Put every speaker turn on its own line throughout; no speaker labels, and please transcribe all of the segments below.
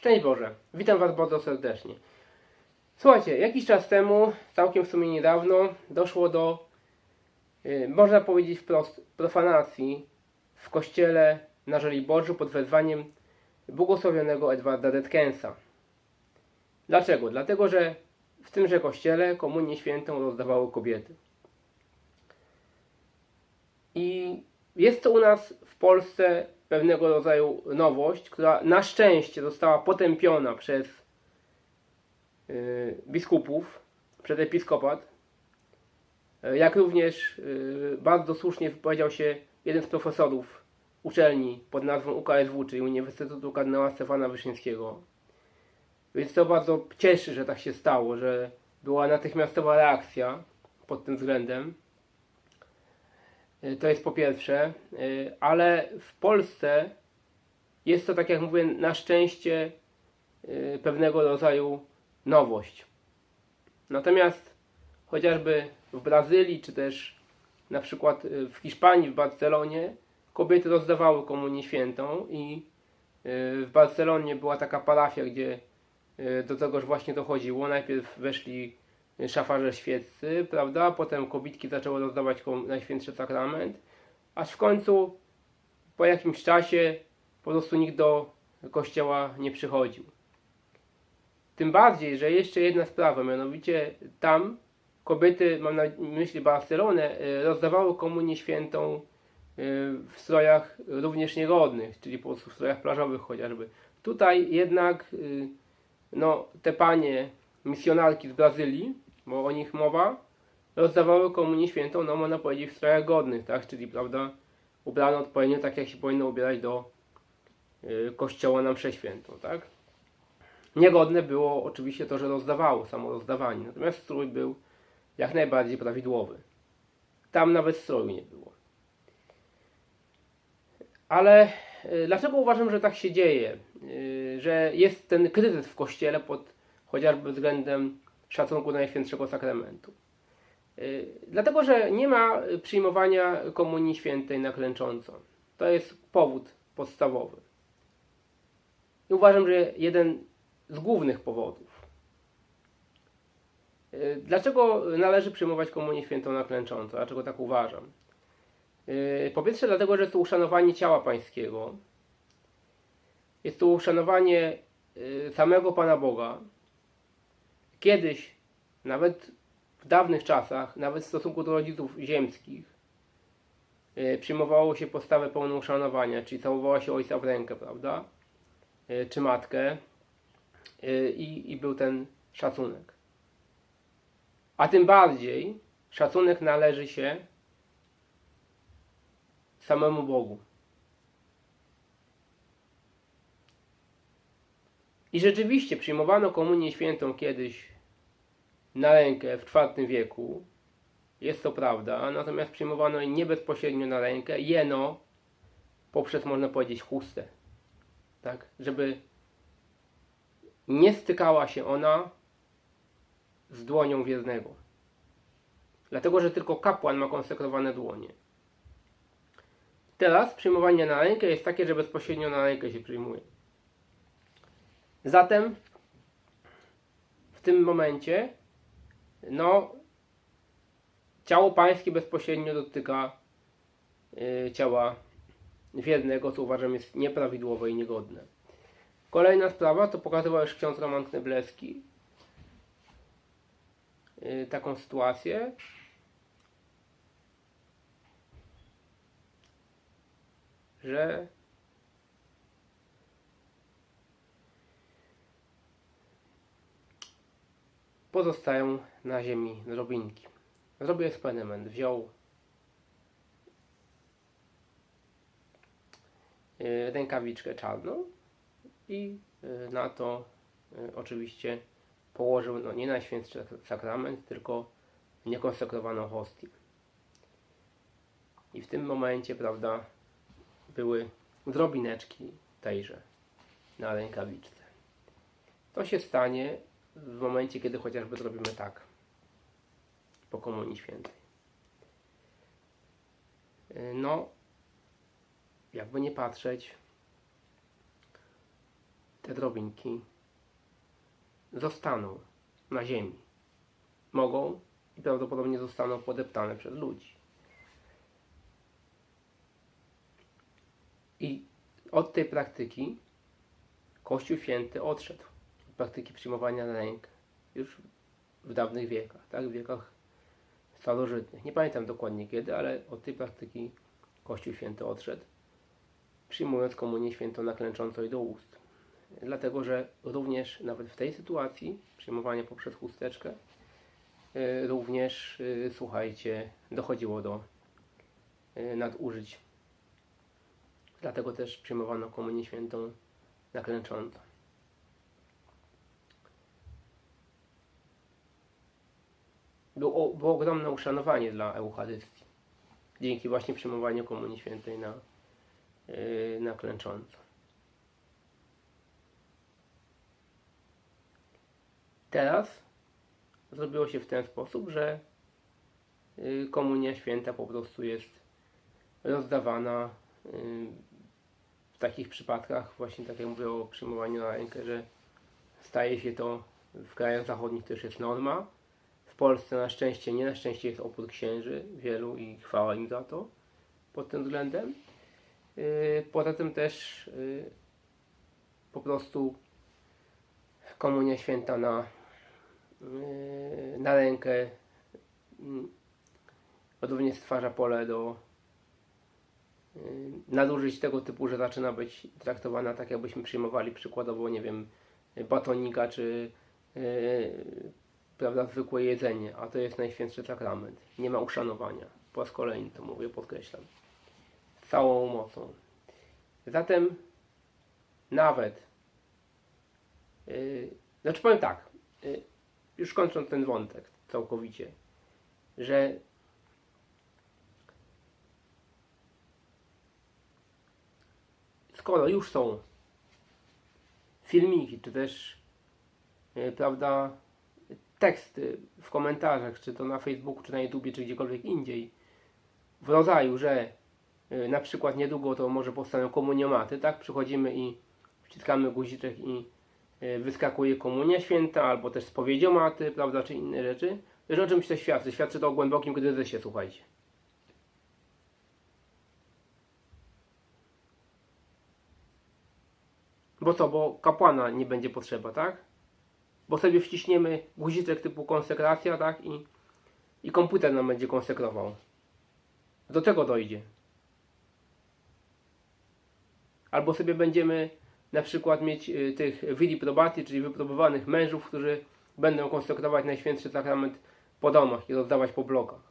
Szczęść Boże, witam Was bardzo serdecznie. Słuchajcie, jakiś czas temu, całkiem w sumie niedawno, doszło do, y, można powiedzieć wprost, profanacji w kościele na Żoliborzu pod wezwaniem błogosławionego Edwarda Detkensa. Dlaczego? Dlatego, że w tymże kościele komunię świętą rozdawały kobiety. I jest to u nas w Polsce pewnego rodzaju nowość, która na szczęście została potępiona przez yy, biskupów, przez episkopat. Yy, Jak również yy, bardzo słusznie wypowiedział się jeden z profesorów uczelni pod nazwą UKSW, czyli Uniwersytetu Kardynała Stefana Wyszyńskiego. Więc to bardzo cieszy, że tak się stało, że była natychmiastowa reakcja pod tym względem. Y, To jest po pierwsze, y, ale w Polsce jest to, tak jak mówię, na szczęście y, pewnego rodzaju nowość. Natomiast chociażby w Brazylii, czy też na przykład w Hiszpanii, w Barcelonie, kobiety rozdawały komunię świętą i w Barcelonie była taka parafia, gdzie do tegoż właśnie dochodziło. Najpierw weszli szafarze świeccy, prawda? Potem kobitki zaczęły rozdawać Najświętszy Sakrament, aż w końcu po jakimś czasie po prostu nikt do kościoła nie przychodził. Tym bardziej, że jeszcze jedna sprawa, mianowicie tam kobiety, mam na myśli Barcelonę, y, rozdawały komunię świętą y, w strojach również niegodnych, czyli po prostu w strojach plażowych chociażby. Tutaj jednak y, no, te panie misjonarki z Brazylii, bo o nich mowa, rozdawały komunię świętą, no można powiedzieć w strojach godnych, tak, czyli prawda, ubrane odpowiednio tak jak się powinno ubierać do y, kościoła na mszę świętą, tak. Niegodne było oczywiście to, że rozdawało, samo rozdawanie, natomiast strój był jak najbardziej prawidłowy. Tam nawet stroju nie było. Ale y, dlaczego uważam, że tak się dzieje? Y, Że jest ten kryzys w kościele pod chociażby względem szacunku do Najświętszego Sakramentu. Y, Dlatego, że nie ma przyjmowania Komunii Świętej na klęcząco. To jest powód podstawowy. I uważam, że jeden z głównych powodów. Y, Dlaczego należy przyjmować Komunię Świętą na klęcząco? Dlaczego tak uważam? Y, Po pierwsze, dlatego, że jest to uszanowanie ciała pańskiego. Jest to uszanowanie samego Pana Boga. Kiedyś, nawet w dawnych czasach, nawet w stosunku do rodziców ziemskich, y, przyjmowało się postawę pełną uszanowania, czyli całowało się ojca w rękę, prawda? Y, Czy matkę. Y, I, I był ten szacunek. A tym bardziej szacunek należy się samemu Bogu. I rzeczywiście przyjmowano komunię świętą kiedyś na rękę w IV wieku. Jest to prawda, natomiast przyjmowano jej nie bezpośrednio na rękę, jeno poprzez, można powiedzieć, chustę. Tak? Żeby nie stykała się ona z dłonią wiernego. Dlatego, że tylko kapłan ma konsekrowane dłonie. Teraz przyjmowanie na rękę jest takie, że bezpośrednio na rękę się przyjmuje. Zatem w tym momencie no ciało pańskie bezpośrednio dotyka y, ciała wiernego, co uważam jest nieprawidłowe i niegodne. Kolejna sprawa to pokazywał już ksiądz Roman Kneblewski y, taką sytuację. Że pozostają na ziemi drobinki. Zrobił eksperyment. Wziął y, rękawiczkę czarną i y, na to y, oczywiście położył no, nie Najświętszy Sakrament, tylko niekonsekrowaną hostię. I w tym momencie, prawda, były drobineczki tejże na rękawiczce. To się stanie w momencie, kiedy chociażby zrobimy tak po Komunii Świętej. Y, No, jakby nie patrzeć, te te drobinki zostaną na ziemi. Mogą i prawdopodobnie zostaną podeptane przez ludzi. I od tej praktyki Kościół Święty odszedł. Praktyki przyjmowania na rękę. Już w dawnych wiekach, tak? W wiekach starożytnych. Nie pamiętam dokładnie kiedy, ale od tej praktyki Kościół Święty odszedł, przyjmując komunię świętą naklęcząco i do ust. Dlatego, że również nawet w tej sytuacji przyjmowanie poprzez chusteczkę y, również, y, słuchajcie, dochodziło do y, nadużyć. Dlatego też przyjmowano komunię świętą naklęcząco. Było, było ogromne uszanowanie dla Eucharystii. Dzięki właśnie przyjmowaniu komunii świętej na, yy, na klęcząco. Teraz zrobiło się w ten sposób, że yy, komunia święta po prostu jest rozdawana yy, w takich przypadkach, właśnie tak jak mówię o przyjmowaniu na rękę, że staje się to w krajach zachodnich też jest norma. Polsce na szczęście nie, na szczęście jest opór księży wielu i chwała im za to pod tym względem. Yy, Poza tym też yy, po prostu komunia święta na, yy, na rękę również stwarza pole do nadużyć tego typu, że zaczyna być traktowana tak, jakbyśmy przyjmowali przykładowo, nie wiem, batonika czy prawda, zwykłe jedzenie, a to jest najświętszy sakrament. Nie ma uszanowania. Po raz kolejny to mówię, podkreślam. Z całą mocą. Zatem nawet, yy, znaczy powiem tak, yy, już kończąc ten wątek całkowicie, że skoro już są filmiki, czy też, yy, prawda, teksty w komentarzach, czy to na Facebooku, czy na YouTubie, czy gdziekolwiek indziej, w rodzaju, że y, na przykład niedługo to może powstaną komuniomaty, tak? Przychodzimy i wciskamy guziczek i y, wyskakuje komunia święta, albo też spowiedziomaty, prawda, czy inne rzeczy. Że o czymś to świadczy? Świadczy to o głębokim kryzysie, słuchajcie. Bo co, bo kapłana nie będzie potrzeba, tak? Bo sobie wciśniemy guziczek typu konsekracja, tak? I, i komputer nam będzie konsekrował. Do tego dojdzie. Albo sobie będziemy na przykład mieć y, tych wili probacji, czyli wypróbowanych mężów, którzy będą konsekrować Najświętszy Sakrament po domach i rozdawać po blokach.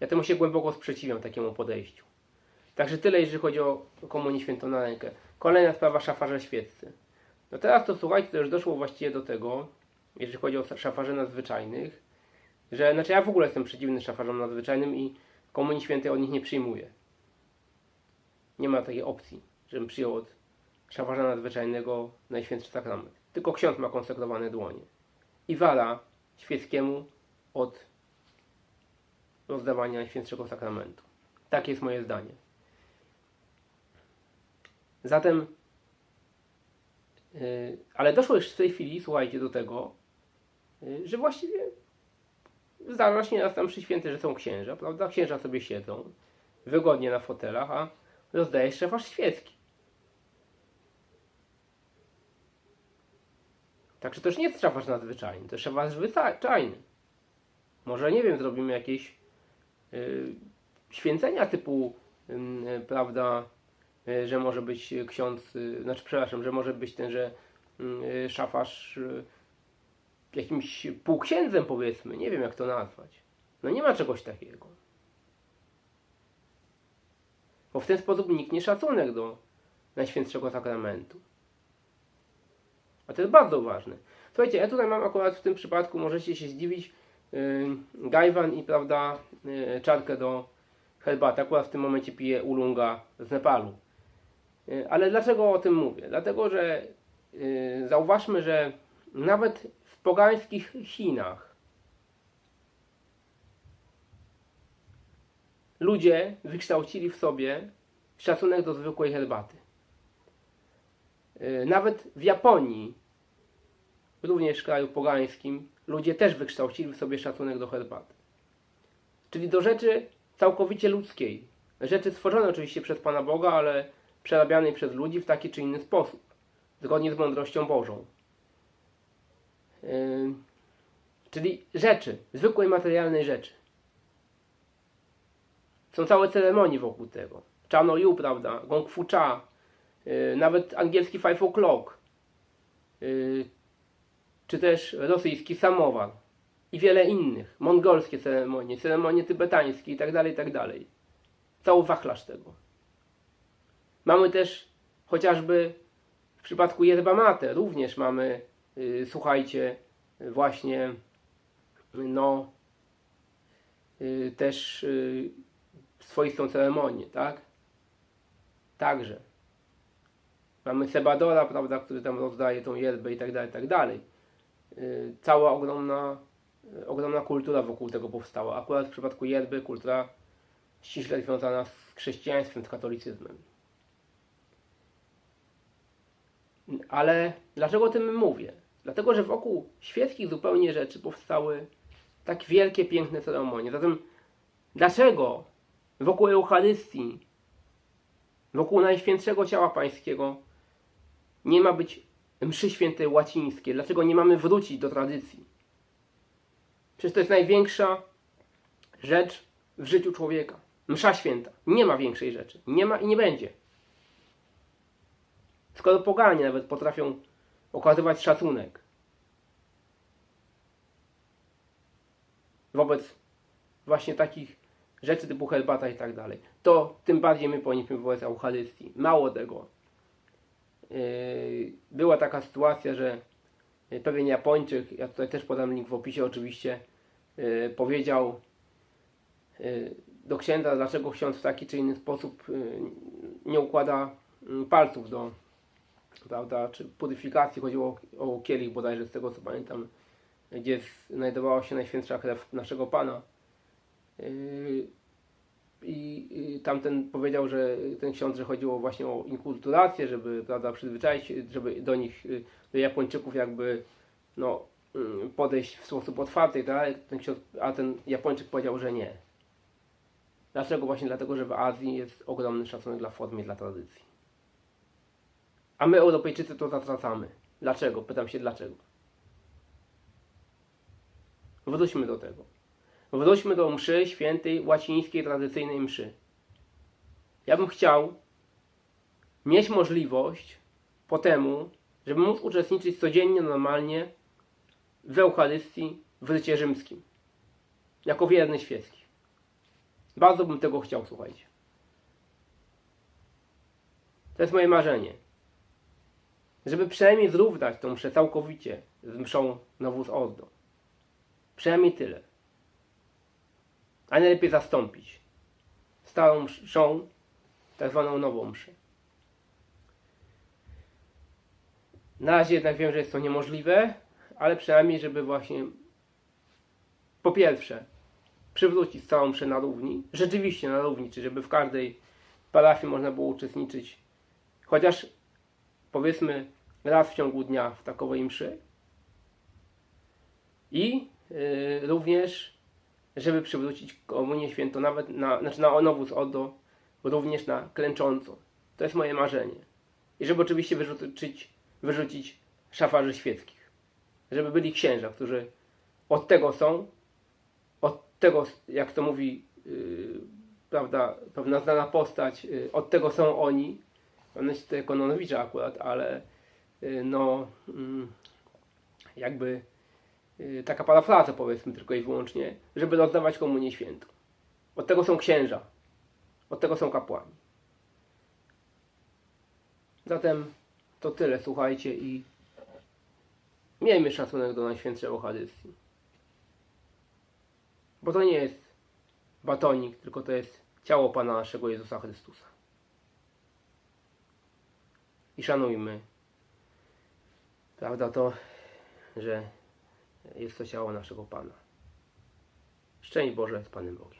Ja temu się głęboko sprzeciwiam, takiemu podejściu. Także tyle, jeżeli chodzi o komunię świętą na rękę. Kolejna sprawa, szafarze świeccy. No teraz to słuchajcie, to już doszło właściwie do tego, jeżeli chodzi o szafarzy nadzwyczajnych, że znaczy ja w ogóle jestem przeciwny szafarzom nadzwyczajnym i Komunii Świętej od nich nie przyjmuję. Nie ma takiej opcji, żebym przyjął od szafarza nadzwyczajnego Najświętszy Sakrament. Tylko ksiądz ma konsekrowane dłonie. I wala świeckiemu od rozdawania Najświętszego Sakramentu. Takie jest moje zdanie. Zatem ale doszło już w tej chwili, słuchajcie, do tego, yy, że właściwie się nas tam przy święty, że są księża, prawda? Księża sobie siedzą wygodnie na fotelach, a rozdaje szefarz świecki. Także to już nie jest szefarz nadzwyczajny, to jest szefarz zwyczajny. Może, nie wiem, zrobimy jakieś yy, święcenia typu, yy, prawda, że może być ksiądz, e, znaczy przepraszam, że może być ten, że mm, e, szafarz jakimś półksiędzem powiedzmy, nie wiem jak to nazwać. No nie ma czegoś takiego. Bo w ten sposób niknie szacunek do Najświętszego Sakramentu. A to jest bardzo ważne. Słuchajcie, ja tutaj mam akurat w tym przypadku, możecie się zdziwić, yy, gajwan i prawda, yy, czarkę do herbaty. Akurat w tym momencie piję ulunga z Nepalu. Y, ale dlaczego o tym mówię? Dlatego, że yy, zauważmy, że nawet w pogańskich Chinach ludzie wykształcili w sobie szacunek do zwykłej herbaty. Y, Nawet w Japonii, również w kraju pogańskim, ludzie też wykształcili w sobie szacunek do herbaty. Czyli do rzeczy całkowicie ludzkiej. Rzeczy stworzone oczywiście przez Pana Boga, ale przerabianej przez ludzi w taki czy inny sposób, zgodnie z mądrością Bożą. Yy, czyli rzeczy, zwykłej materialnej rzeczy. Są całe ceremonie wokół tego. Chano Yu, prawda? Gong Fu Cha, yy, nawet angielski Five O'Clock, yy, czy też rosyjski Samowar i wiele innych, mongolskie ceremonie, ceremonie tybetańskie itd., itd. Cały wachlarz tego. Mamy też chociażby w przypadku yerba mate również mamy, y, słuchajcie, właśnie no y, też y, swoistą ceremonię, tak? Także. Mamy Sebadora, prawda, który tam rozdaje tą yerbę i tak dalej, i tak dalej. Y, Cała ogromna, ogromna kultura wokół tego powstała. Akurat w przypadku yerby kultura ściśle związana z chrześcijaństwem, z katolicyzmem. Ale dlaczego o tym mówię? Dlatego, że wokół świeckich zupełnie rzeczy powstały tak wielkie, piękne ceremonie. Zatem dlaczego wokół Eucharystii, wokół Najświętszego Ciała Pańskiego nie ma być mszy świętej łacińskiej? Dlaczego nie mamy wrócić do tradycji? Przecież to jest największa rzecz w życiu człowieka. Msza święta. Nie ma większej rzeczy. Nie ma i nie będzie. Skoro poganie nawet potrafią okazywać szacunek wobec właśnie takich rzeczy typu herbata i tak dalej, to tym bardziej my powinniśmy wobec Eucharystii. Mało tego. Yy, Była taka sytuacja, że pewien Japończyk, ja tutaj też podam link w opisie oczywiście, yy, powiedział yy, do księdza, dlaczego ksiądz w taki czy inny sposób nie układa mm, palców do, prawda, czy puryfikacji, chodziło o, o kielich bodajże, z tego co pamiętam, gdzie znajdowała się Najświętsza Krew naszego Pana. Yy, I i tamten powiedział, że ten ksiądz, że chodziło właśnie o inkulturację, żeby prawda, przyzwyczaić, żeby do nich, yy, do Japończyków jakby no, yy, podejść w sposób otwarty, tak? ten ksiądz, a ten Japończyk powiedział, że nie. Dlaczego? Właśnie dlatego, że w Azji jest ogromny szacunek dla formy dla tradycji. A my, Europejczycy, to zatracamy. Dlaczego? Pytam się dlaczego. Wróćmy do tego. Wróćmy do mszy świętej, łacińskiej, tradycyjnej mszy. Ja bym chciał mieć możliwość po temu, żeby móc uczestniczyć codziennie, normalnie w Eucharystii w rycie rzymskim. Jako wierny świecki. Bardzo bym tego chciał, słuchajcie. To jest moje marzenie. Żeby przynajmniej zrównać tą mszę całkowicie z mszą Novus Ordo. Przynajmniej tyle. A najlepiej zastąpić starą mszą, tak zwaną nową mszę. Na razie jednak wiem, że jest to niemożliwe, ale przynajmniej, żeby właśnie po pierwsze przywrócić całą mszę na równi, rzeczywiście na równi, czy żeby w każdej parafii można było uczestniczyć chociaż powiedzmy raz w ciągu dnia w takowej mszy i yy, również żeby przywrócić komunię świętą nawet na, znaczy na Novus Ordo również na klęcząco. To jest moje marzenie. I żeby oczywiście wyrzucić, wyrzucić szafarzy świeckich. Żeby byli księża, którzy od tego są, od tego, jak to mówi, yy, prawda, pewna znana postać, yy, od tego są oni. One się to Kononowicza akurat, ale yy, no, mm, jakby yy, taka parafraza powiedzmy tylko i wyłącznie, żeby rozdawać komunię świętą. Od tego są księża. Od tego są kapłani. Zatem to tyle, słuchajcie i miejmy szacunek do Najświętszej Eucharystii. Bo to nie jest batonik, tylko to jest ciało Pana naszego Jezusa Chrystusa. I szanujmy, prawda, to, że jest to ciało naszego Pana. Szczęść Boże z Panem Bogiem.